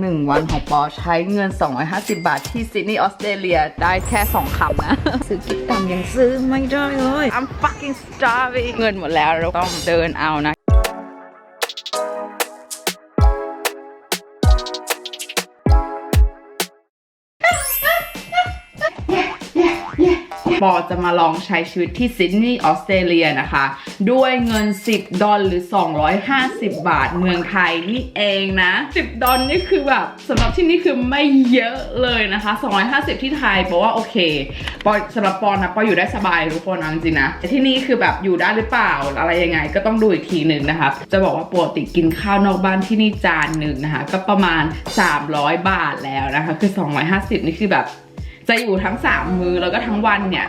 หนึ่งวันของปอใช้เงิน 250 บาทที่ซิดนีย์ออสเตรเลียได้แค่ 2คำนะ ซื้อกิจกรรมยังซื้อไม่ได้เลย I'm fucking starving เงินหมดแล้วเราต้องเดินเอานะ ปอจะมาลองใช้ชีวิตที่ซิดนีย์ออสเตรเลียนะคะ ด้วยเงิน 10 ดอลหรือ 250 บาทเมืองไทยนี่เองนะ 10 ดอลนี่คือแบบสำหรับที่นี่คือไม่เยอะเลยนะคะ 250 ที่ไทยเพราะว่าโอเคปอสำหรับปอนะปออยู่ได้สบายทุกคนจริงนะแต่ที่นี่คือแบบอยู่ได้หรือเปล่าอะไรยังไง ก็ต้องดูอีกทีหนึ่งนะคะ จะบอกว่าปกติกินข้าวนอกบ้านที่นี่จานหนึ่งนะคะ ก็ประมาณ 300 บาทแล้วนะคะ คือ 250 นี่คือแบบ จะอยู่ทั้ง 3 มือแล้วก็ทั้งวันเนี่ย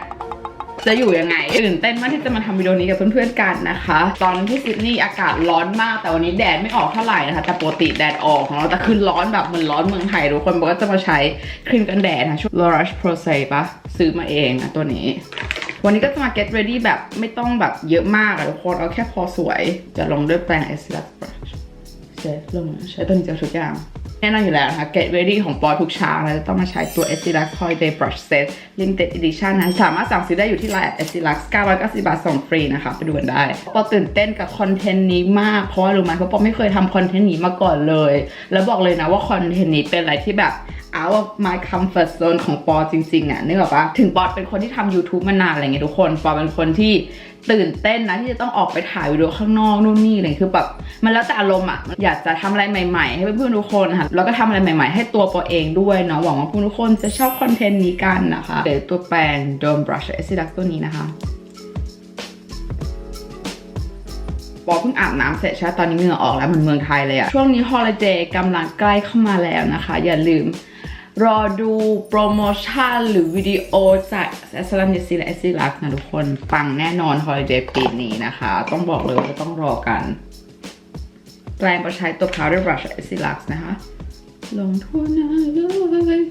จะอยู่ยังไงตื่นเต้นมากที่จะมาทำวิดีโอนี้กับเพื่อนๆกันนะคะ ตอนที่ซิดนีย์อากาศร้อนมากแต่วันนี้แดดไม่ออกเท่าไหร่นะคะ แต่ปกติแดดออกของเราแต่คือร้อนแบบเหมือนร้อนเมืองไทยทุกคนบอกว่าจะมาใช้ครีมกันแดดนะชุด l o r a g e Pro s e ปะซื้อมาเองนะตัวนี้ วันนี้ก็จะมา get ready แบบไม่ต้องแบบเยอะมากอะทุกคนเอาแค่พอสวย จะลงด้วยแปรง e s l a s Brush เซฟลงใช้ตัวนี้จะทุกอย่าง แน่นอนอยู่แล้วนะคะ Get Ready ของปอทุกเช้านะจะต้องมาใช้ตัว e t i l a c Coil Day Brush Set Limited Edition นะสามารถสั่งซื้อได้อยู่ที่ Line e t i l a c 990 บาทส่งฟรีนะคะ ไปดูกันได้ ปอตื่นเต้นกับคอนเทนต์นี้มาก เพราะว่ารู้ไหมเพราะปอไม่เคยทำคอนเทนต์นี้มาก่อนเลย แล้วบอกเลยนะว่าคอนเทนต์นี้เป็นอะไรที่แบบ out of my comfort zone ของปอจริงๆอะนึกออกปะถึงปอเป็นคนที่ทำ YouTube มานานอะไรเงี้ยทุกคน ปอเป็นคนที่ตื่นเต้นนะที่จะต้องออกไปถ่ายวิดีโอข้างนอกนู่นนี่อะไรคือแบบมันแล้วแต่อารมณ์อะอยากจะทำอะไรใหม่ๆ ให้เพื่อนๆทุกคนค่ะแล้วก็ทำอะไรใหม่ๆ ให้ตัวปอเองด้วยเนาะหวังว่าเพื่อนทุกคนจะชอบคอนเทนต์นี้กันนะคะเดี๋ยวตัวแปรง Dome Brush e s i d u x ตัวนี้นะคะปอเพิ่งอาบน้ำเสร็จใช่ตอนนี้เหงื่อออกแล้วเหมือนเมืองไทยเลยอะช่วงนี้ฮอลิเดย์กำลังใกล้เข้ามาแล้วนะคะ อย่าลืม รอดูโปรโมชั่นหรือวิดีโอจากแอ l a m y ซีและแอซิลักนะทุกคนปังแน่นอนฮอลิเดย์ปีนี้นะคะ ต้องบอกเลยว่าต้องรอกัน แปลงประใช้ตัว powder brush แอซิลักนะคะ ลงทั่วหน้าเลย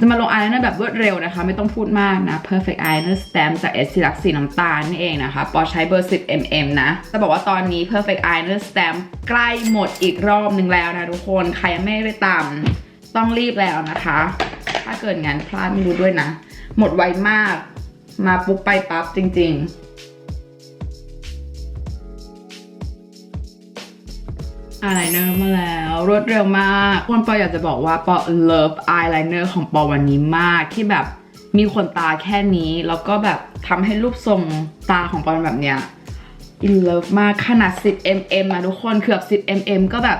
จะมาลงอายไลเนอร์แบบรวดเร็วนะคะ ไม่ต้องพูดมากนะ Perfect Eyeliner Stamp จาก e s i l u x สีน้ำตาลนี่เองนะคะปอใช้เบอร์ 10 mm นะ จะบอกว่าตอนนี้ Perfect Eyeliner Stamp ใกล้หมดอีกรอบหนึ่งแล้วนะทุกคน ใครยังไม่ได้ตามต้องรีบแล้วนะคะ ถ้าเกิดงานพลาดไม่รู้ด้วยนะ หมดไวมาก มาปุ๊บไปปั๊บจริง ๆ อายไลเนอร์มาแล้วรวดเร็วมากคนปออยากจะบอกว่าปอเลิฟอายไลเนอร์ของปอวันนี้มากที่แบบมีขนตาแค่นี้ แล้วก็แบบทำให้รูปทรงตาของปอนแบบเนี้ยอินเลิฟมากขนาด 10 mm นะทุกคนคือแบบ10 mm ก็แบบ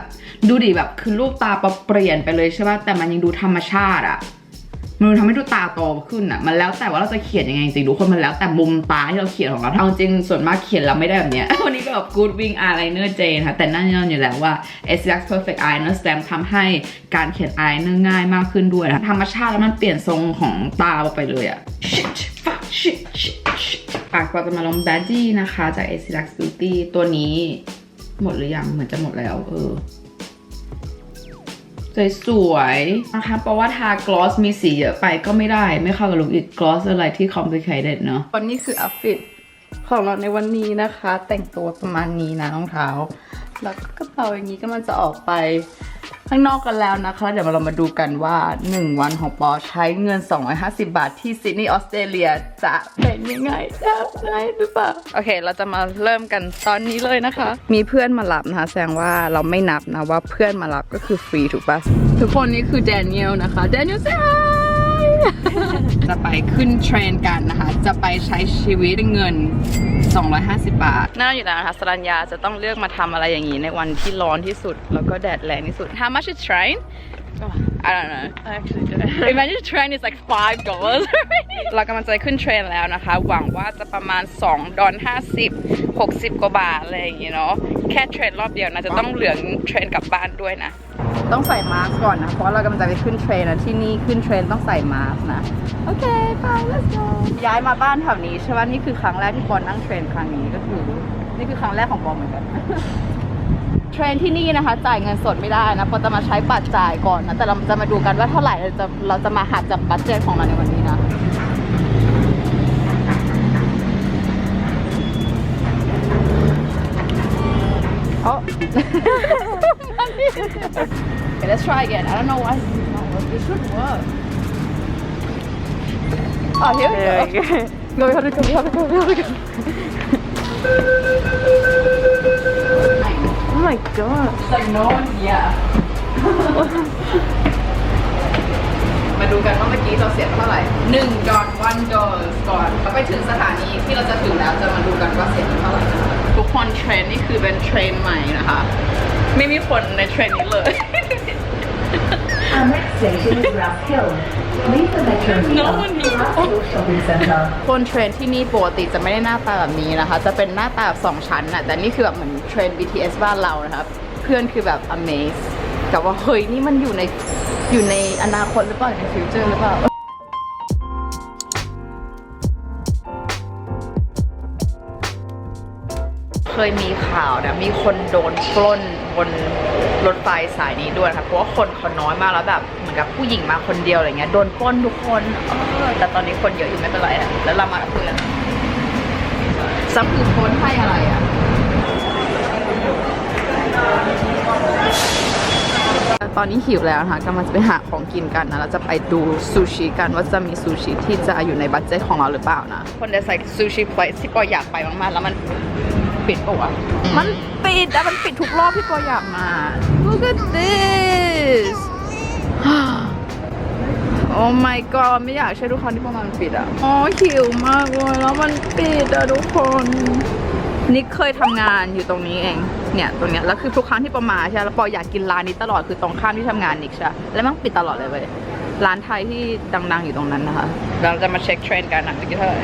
ดูดิแบบคือรูปตาปอเปลี่ยนไปเลยใช่ป่ะแต่มันยังดูธรรมชาติอะ มันทำให้ดูตาโตขึ้นอะ มันแล้วแต่ว่าเราจะเขียนยังไงจริงๆทุกคนมันแล้วแต่มุมตาที่เราเขียนของเราเอาจริงส่วนมากเขียนเราไม่ได้แบบเนี้ยวันนี้ก็แบบ good wing eyeliner เจนค่ะแต่นั่นนอนอยู่แล้วว่า s x perfect eyeliner stamp ทำให้การเขียน eyeliner ง่ายมากขึ้นด้วยนะธรรมชาติแล้วมันเปลี่ยนทรงของตาไปเลยอะ shit fuck shit shit shit ปากเราจะมาลง badgie นะคะจาก s x beauty ตัวนี้หมดหรือยังเหมือนจะหมดแล้วเออ สวยๆนะคะเพราะว่าทากลอสมีสีเยอะไปก็ไม่ได้ ไม่เข้ากับลุคอีกกลอสอะไรที่คอมพลีเคทเนาะวันนี้คืออัฟฟิตของเราในวันนี้นะคะ แต่งตัวประมาณนี้นะรองเท้า แล้วกระเป๋าอย่างนี้ก็มันจะออกไปข้างนอกกันแล้วนะคะ เดี๋ยวเรามาดูกันว่า 1 วันของปอใช้เงิน 250 บาทที่ซิดนีย์ออสเตรเลียจะเป็นยังไงได้หรือเปล่า โอเค เราจะมาเริ่มกันตอนนี้เลยนะคะ มีเพื่อนมารับนะคะ แสดงว่าเราไม่นับนะว่าเพื่อนมารับก็คือฟรีถูกปะทุกคนนี่คือแดเนียลนะคะแดเนียล say hi จะไปขึ้นเทรนกันนะคะ จะไปใช้ชีวิตเงิน 250 บาท น่าอยู่แล้วนะคะสรัญญาจะต้องเลือกมาทำอะไรอย่างนี้ในวันที่ร้อนที่สุด แล้วก็แดดแรงที่สุด How much is train I don't know I actually don't. Imagine train is like five dollars เรากำลังจะขึ้นเทรนแล้วนะคะ หวังว่าจะประมาณ2ดอล50 60 กว่าบาทอะไรอย่างงี้เนาะ แค่เทรนรอบเดียวนะจะต้องเหลืองเทรนกลับบ้านด้วยนะ ต้องใส่มาสก์ก่อนนะ เพราะเรากำลังจะไปขึ้นเทรนนะที่นี่ขึ้นเทรนต้องใส่มาสก์นะ โอเคไป let's go ย้ายมาบ้านแถวนี้ใช่ไหมนี่คือครั้งแรกที่ปอนนั่งเทรนครั้งนี้ก็คือ นี่คือครั้งแรกของปอนเหมือนกันเทรนที่นี่นะคะ จ่ายเงินสดไม่ได้นะเพราะจะมาใช้บัตรจ่ายก่อนนะแต่เราจะมาดูกันว่าเท่าไหร่เราจะเราจะมาหักจากบัตเจตของเราในวันนี้นะ okay, let's try again. I don't know why it's not working. It should work. Oh, here we There go. we go. No, we have to go, we have to go, we have to go. Oh my god. It's like no one here. มาดูกันว่าเมื่อกี้เราเสียเท่าไหร่หนึ่งดอลวันดอลก่อนเราไปถึงสถานีที่เราจะถึงแล้วจะมาดูกันว่าเสียเท่าไหร่นะคะ ทุกคนเทรนนี่คือเป็นเทรนใหม่นะคะ ไม่มีคนในเทรนนี้เลย Our next station is Rouse Hill. Leave the metro No here one to here. Rouse Hill Shopping Centre. คนเทรนที่นี่ปกติจะไม่ได้หน้าตาแบบนี้นะคะ จะเป็นหน้าตาแบบสองชั้นน่ะ แต่นี่คือแบบเหมือนเทรน BTS บ้านเรานะครับ เพื่อนคือแบบ amaze กับว่าเฮ้ยนี่มันอยู่ในอยู่ในอนาคตหรือเปล่าในฟิวเจอร์หรือเปล่า เคยมีข่าวนะมีคนโดนปล้นบนรถไฟสายนี้ด้วยค่ะเพราะว่าคนเขาน้อยมากแล้วแบบเหมือนกับผู้หญิงมาคนเดียวอะไรเงี้ยโดนปล้นทุกคนเออแต่ตอนนี้คนเยอะอยู่ไม่เป็นไรอะแล้วเรามากับเพื่อนซับคือโพสให้อะไรอะตอนนี้หิวแล้วนะคะกำลังจะไปหาของกินกันนะเราจะไปดูซูชิกันว่าจะมีซูชิที่จะอยู่ในบัตเจ็ตของเราหรือเปล่านะคนเดซ like ซูชิ place ที่ปออยากไปมากๆแล้วมัน ปิดปะวะ มันปิดอะมันปิดทุกรอบที่ปออยากมา Look at this Oh my god ไม่อยากใช้ทุกครั้งที่ประมาณมันปิดอะอ๋อหิวมากเลยแล้วมันปิดอะทุกคนนิกเคยทำงานอยู่ตรงนี้เอง เนี่ยตรงเนี้ย แล้วคือทุกครั้งที่ปอมาใช่ไหมแล้วปออยากกินร้านนี้ตลอดคือตรงข้ามที่ทำงานนิกใช่ปะแล้วมันปิดตลอดเลยเว้ย ร้านไทยที่ดังๆอยู่ตรงนั้นนะคะ เราจะมาเช็คเทรนด์กันนะจะกี่เท่าไหร่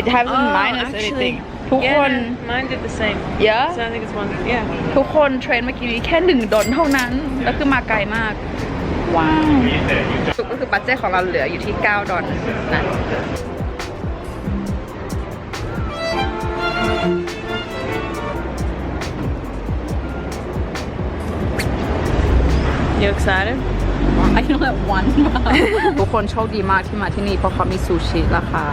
It hasn't Oh, minus actually, anything ทุก yeah, คน no, mine did the same. เยอะ So I think it's one. Yeah. ทุกคนเทรนเมื่อกี้นี้แค่หนึ่งดอลเท่านั้น แล้วคือมาไกลมาก ว้าวสุดก็คือบัตเจ็ตของเราเหลืออยู่ที่ 9 ดอลนะ You excited? ไอ้นั่นแหละวันทุกคนโชคดีมากที่มาที่นี่เพราะเขามีซูชิราคา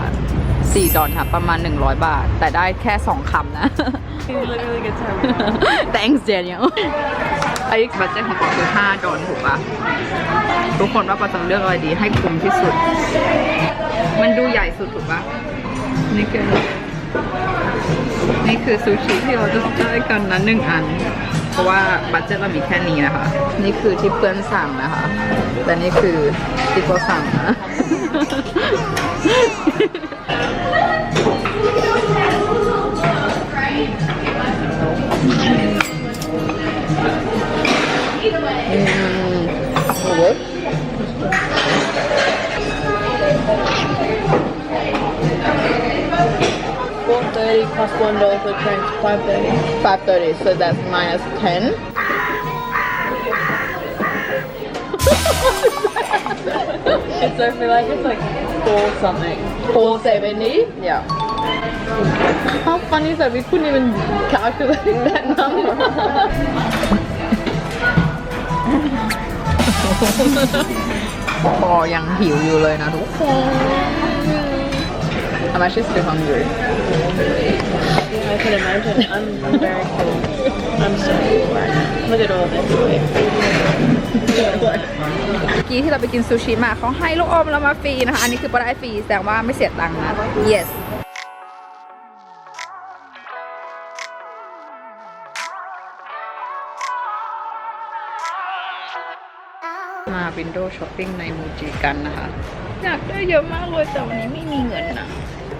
4 ดอลค่ะ ประมาณ 100 บาท แต่ได้แค่ 2 คำนะ You literally get time. Thanks Daniel ไอ้บัตเจ็ตของปอคือ 5 ดอลถูกปะทุกคนว่าปอจะเลือกอะไรดีให้คุ้มที่สุด มันดูใหญ่สุดถูกปะนี่คือนี่คือซูชิที่เราจะได้กันนะหนึ่งอัน เพราะว่าบัตเจ็ตเรามีแค่นี้นะคะ นี่คือที่เพื่อนสั่งนะคะ และนี่คือที่ปอสั่งนะ one dollar for train. Five thirty. 530 so that's minus 10 It's I feel like it's like four something. 470 yeah how funny is that we couldn't even calculate that number พอยังหิวอยู่เลยนะทุกคน I'm actually still hungry I can imagine. I'm very cool. I'm so cool right now. Look at all this. เมื่อกี้ที่เราไปกินซูชิมาเขาให้ลูกอมเรามาฟรีนะคะ อันนี้คือปได้ฟรีแสดงว่าไม่เสียตังค์นะ yes มาวินโดว์ช้อปปิ้งในมูจิกันนะคะ อยากได้เยอะมากเลยแต่วันนี้ไม่มีเงินนะ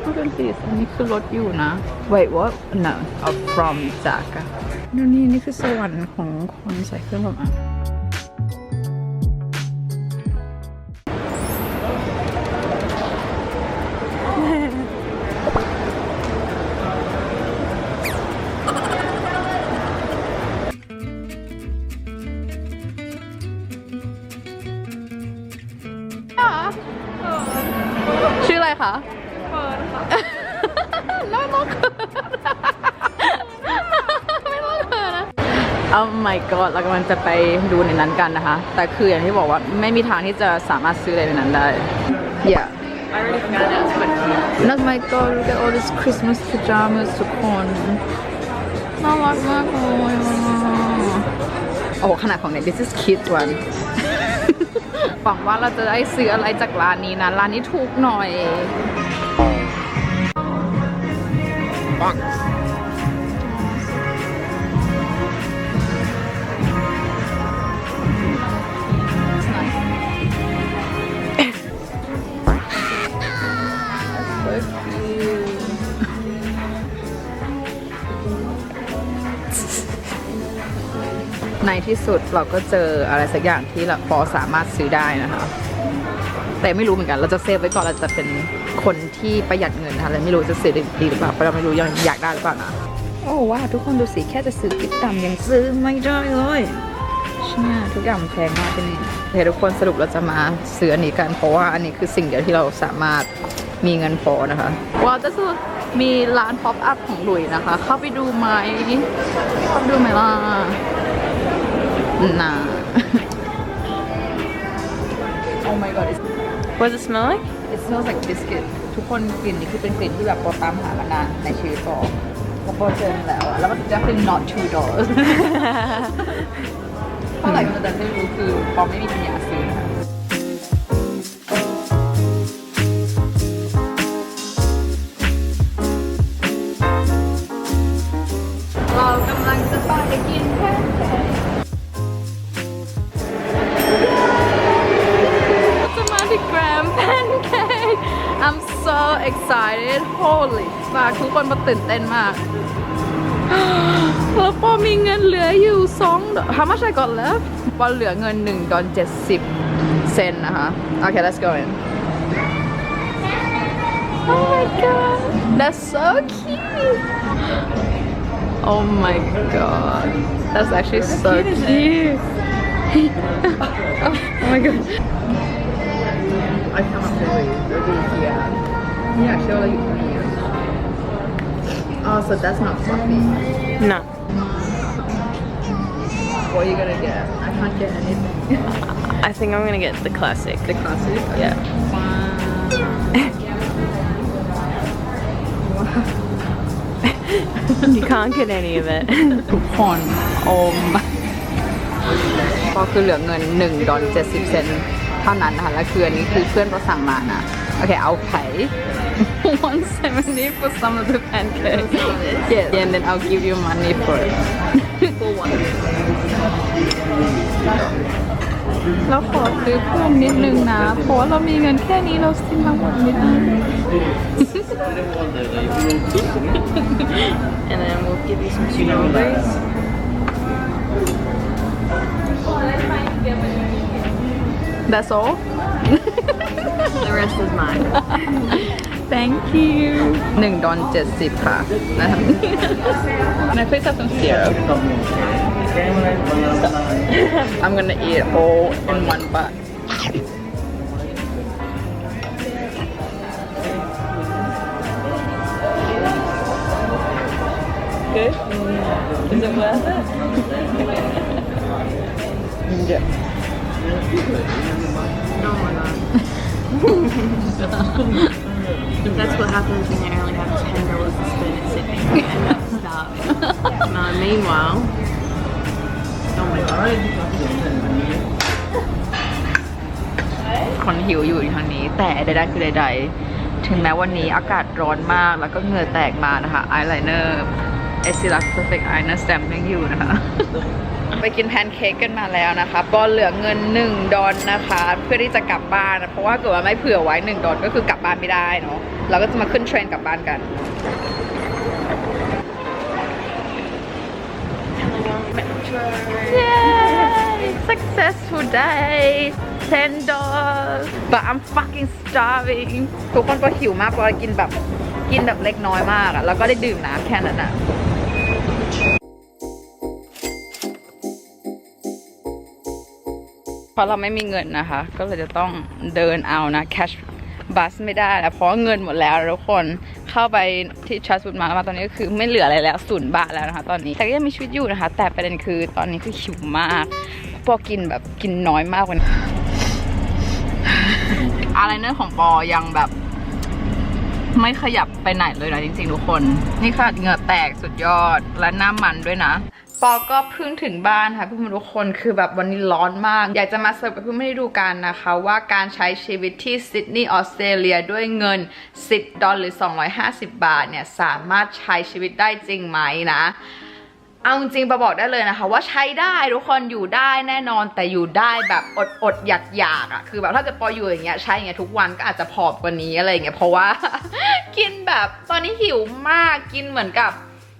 ก็เป็นสีอันนี้คือรถอยู่นะ wait what no of from จากอะนี่นี่นี่คือสวรรค์ของคนใส่เครื่องแบบอะชื่ออะไรคะ Oh my god เรากำลังจะไปดูในนั้นกันนะคะ แต่คืออย่างที่บอกว่าไม่มีทางที่จะสามารถซื้ออะไรในนั้นได้ Yeah I already found out. But Oh my god look at all these Christmas pajamas ทุกคนน่ารักมากเลยอะโอ้โหขนาดของเนี่ย this is kid one หวังว่าเราจะได้ซื้ออะไรจากร้านนี้นะ ร้านนี้ถูกหน่อย ในที่สุดเราก็เจออะไรสักอย่างที่เราพอสามารถซื้อได้นะคะ แต่ไม่รู้เหมือนกันเราจะเซฟไว้ก่อนเราจะเป็นคนที่ประหยัดเงินนะคะเลยไม่รู้จะซื้อดีหรือเปล่าเพราะเราไม่รู้ยังอยากได้หรือเปล่านะโอ้ว้าทุกคนดูสิแค่จะซื้อกิ๊บดำยังซื้อไม่ได้เลยเนี่ทุกอย่างมันแพงมากที่นี่โอเคทุกคนสรุปเราจะมาซื้ออันนี้กันเพราะว่าอันนี้คือสิ่งเดียวที่เราสามารถมีเงินพอนะคะว้าจะสุดมีร้านป๊อปอัพของหลุยนะคะ เข้าไปดูไหมเข้าไปดูไหมล่ะ น่า Oh my god it's What does it smell like? it smells like biscuit ทุกคนกลิ่นนี้คือเป็นกลิ่นที่แบบโปรตามหามานานในชีวิตปอแล้วโปรเจอมาแล้วอะแล้วมัน definitely not two dollars เท่าไหร่ก็จะไม่รู้คือปอไม่มีปัญญาซื้อ ล How much I got left ปอเหลือเงิน1ดอล70 เซนต์นะคะ Okay let's go in Oh my god that's so cute Oh my god that's actually so cute oh my god I cannot believe that we're here Yeah surely you can hear Oh so that's not fluffy No. What are you gonna get? I can't get anything. I think I'm gonna get the classic. the classic? Yeah. You can't get any of it. ทุกคนโอมก็คือเหลือเงิน1ดอล70 เซนต์เท่านั้นนะคะ แล้วคืออันนี้คือเพื่อนก็สั่งมานะ โอเค เอาไข่ 170 for some of the pancakes yes and then I'll give you money for it For one. เราขอซื้อเพิ่มนิดนึงนะ เพราะว่าเรามีเงินแค่นี้เราซื้อทั้งหมดไม่ได้ And then we'll give you some strawberries. That's all The rest is mine. Thank you หนึ่งดอลเจ็ดสิบค่ะนะคะ Can I please have some syrup I'm gonna eat all in one bite Good? Is it worth it? Yeah. Oh my god. That's what happens when you only have ten dollars to spend at Sydney. You end up starving. no, meanwhile, oh my god. คนหิวอยู่ทางนี้ แต่ใดๆคือใดๆ ถึงแม้วันนี้อากาศร้อนมากแล้วก็เหงื่อแตกมานะคะอายไลเนอร์เอซิลักเพอร์เฟกต์อายเนอร์สแตมป์ยังอยู่นะคะ ไปกินแพนเค้กกันมาแล้วนะคะปอนเหลือเงิน 1 ดอลนะคะ เพื่อที่จะกลับบ้านนะเพราะว่าเกิดว่าไม่เผื่อไว้ 1 ดอลก็คือกลับบ้านไม่ได้เนาะเราก็จะมาขึ้นเทรนกลับบ้านกัน Yay! Successful day! 10 dollars but I'm fucking starving ทุกคนก็หิวมากเพราะเรากินแบบกินแบบเล็กน้อยมากอะแล้วก็ได้ดื่มน้ำแค่นั้นอะ เพราะเราไม่มีเงินนะคะ ก็เลยจะต้องเดินเอานะ cash บัสไม่ได้แล้วเพราะเงินหมดแล้วทุกคนเข้าไปที่ชัสฟุดมามาตอนนี้ก็คือไม่เหลืออะไรแล้วศูนย์บาทแล้วนะคะ ตอนนี้แต่ก็ยังมีชีวิตอยู่นะคะ แต่ประเด็นคือตอนนี้คือหิวมากปอกินแบบกินน้อยมากวันนี้อะไรเนอร์ของปอยังแบบ ไม่ขยับไปไหนเลยนะจริงๆทุกคน นี่ค่ะเหงื่อแตกสุดยอดและหน้ามันด้วยนะ ปอก็เพิ่งถึงบ้านค่ะเพื่อนทุกคนคือแบบวันนี้ร้อนมาก อยากจะมาเสิร์ฟให้เพื่อนๆได้ดูกันนะคะ ว่าการใช้ชีวิตที่ซิดนีย์ออสเตรเลียด้วยเงิน 10 ดอลลาร์หรือ 250 บาทเนี่ย สามารถใช้ชีวิตได้จริงไหมนะเอาจริงปอบอกได้เลยนะคะ ว่าใช้ได้ทุกคนอยู่ได้แน่นอนแต่อยู่ได้แบบอดอดอยากอยากอะคือแบบถ้าจะปออยู่อย่างเงี้ยใช้อย่างเงี้ยทุกวันก็อาจจะผอมกว่านี้อะไรอย่างเงี้ยเพราะว่า กินแบบตอนนี้หิวมากกินเหมือนกับ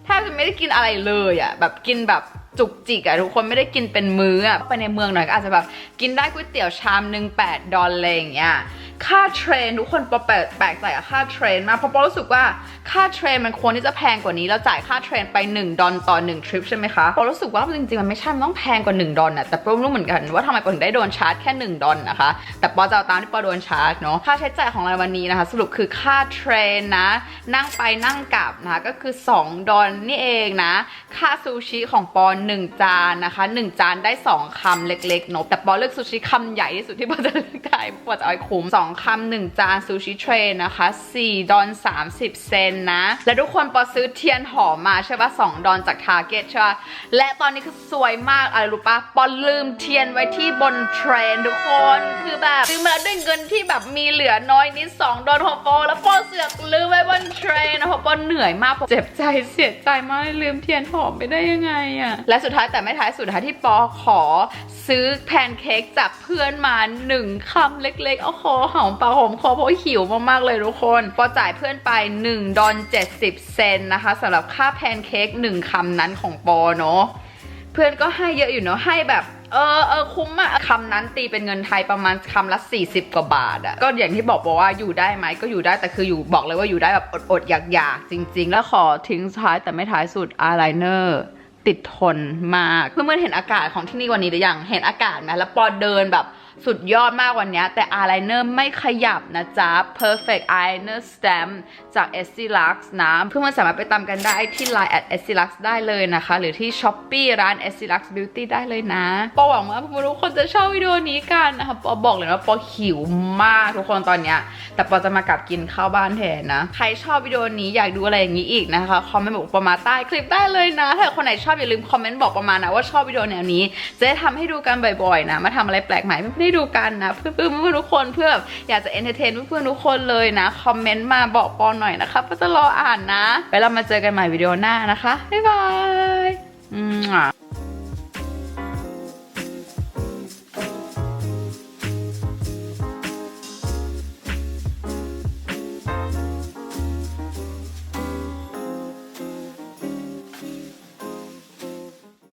แทบจะไม่ได้กินอะไรเลยอะแบบกินแบบจุกจิกอะทุกคนไม่ได้กินเป็นมื้ออะไปในเมืองหน่อยก็อาจจะแบบกินได้ก๋วยเตี๋ยวชามหนึ่งแปดดอลลาร์อะไรอย่างเงี้ย ค่าเทรนทุกคนปอแปลกแปลกใจกับค่าเทรนมากเพราะปอรู้สึกว่าค่าเทรนมันควรที่จะแพงกว่านี้แล้วจ่ายค่าเทรนไป 1 ดอลต่อ 1 ทริปใช่ไหมคะปอรู้สึกว่าจริงๆ มันไม่ใช่มันต้องแพงกว่า 1 ดอลน่ะแต่ปอรู้เหมือนกันว่าทำไมปอถึงได้โดนชาร์จแค่ 1 ดอลนะคะ แต่ปอจะเอาตามที่ปอโดนชาร์จเนาะค่าใช้จ่ายของเราวันนี้นะคะ สรุปคือค่าเทรนนะ นั่งไปนั่งกลับนะคะก็คือ 2 ดอลนี่เองนะค่าซูชิของปอ1จานนะคะ 1 จานได้ 2คำเล็กๆเนอะแต่ปอเลือกซูชิคำใหญ่ที่สุดที่ปอจะเลือกได้ปอจะเอาคุ้ม2คำหนึ่งจานซูชิเทรนนะคะ 4 ดอล30 เซนนะ และทุกคนปอซื้อเทียนหอมมาใช่ปะ2ดอลจากทาร์เก็ตใช่ปะและตอนนี้คือสวยมากอะไรรู้ปะปอลืมเทียนไว้ที่บนเทรนทุกคนคือแบบซื้อมาด้วยเงินที่แบบมีเหลือน้อยนิด 2 ดอลของปอแล้วปอเสือกลืมไว้บนเทรนนะเพราะปอเหนื่อยมากปอเจ็บใจเสียใจมากลืมเทียนหอมไปได้ยังไงอะและสุดท้ายแต่ไม่ท้ายสุดท้ายที่ปอขอซื้อแพนเค้กจากเพื่อนมาหนึ่งคำเล็กๆ เอาคอหอมปากหอมคอเพราะหิวมากๆเลยทุกคนปอจ่ายเพื่อนไป 1 ดอล70 เซนนะคะสำหรับค่าแพนเค้กหนึ่งคำนั้นของปอเนาะเพื่อนก็ให้เยอะอยู่เนาะให้แบบเออเออคุ้มอะคำนั้นตีเป็นเงินไทยประมาณคำละ 40 กว่าบาทอะก็อย่างที่บอกบอกว่าอยู่ได้ไหมก็อยู่ได้แต่คืออยู่บอกเลยว่าอยู่ได้แบบอดๆอยากๆจริง ๆ แล้วขอทิ้งท้ายแต่ไม่ท้ายสุดอายไลเนอร์ติดทนมากเพื่อนๆเห็นอากาศของที่นี่วันนี้หรือยังเห็นอากาศไหมแล้วปอเดินแบบ สุดยอดมากวันนี้ แต่อายไลเนอร์ไม่ขยับนะจ๊ะ perfect eyeliner stamp จาก e s t i l u x นะเพื่อนๆสามารถไปตามกันได้ที่ line at e s t i l u x ได้เลยนะคะ หรือที่ Shopee ร้าน e s t i l u x Beauty ได้เลยนะ ปอหวังว่าทุกคนจะชอบวิดีโอนี้กันนะคะปอบอกเลยว่าปอหิวมากทุกคนตอนเนี้ยแต่ปอจะมากลับกินข้าวบ้านแทนนะ ใครชอบวิดีโอนี้อยากดูอะไรอย่างนี้อีกนะคะคอมเมนต์บอกปอมาใต้คลิปได้เลยนะ ถ้าคนไหนชอบอย่าลืมคอมเมนต์บอกประมาณนะว่าชอบวิดีโอแนวนี้ จะได้ทำให้ดูกันบ่อยๆนะ มาทำอะไรแปลกใหม่เพื่อนให้ดูกันนะเพื่อนเพื่อนทุกคนเพื่อแบบอยากจะเอนเตอร์เทนเพื่อนทุกคนเลยนะคอมเมนต์มาบอกปอนหน่อยนะคะก็จะรออ่านนะไว้เรามาเจอกันใหม่วิดีโอหน้านะคะบ๊ายบายอืม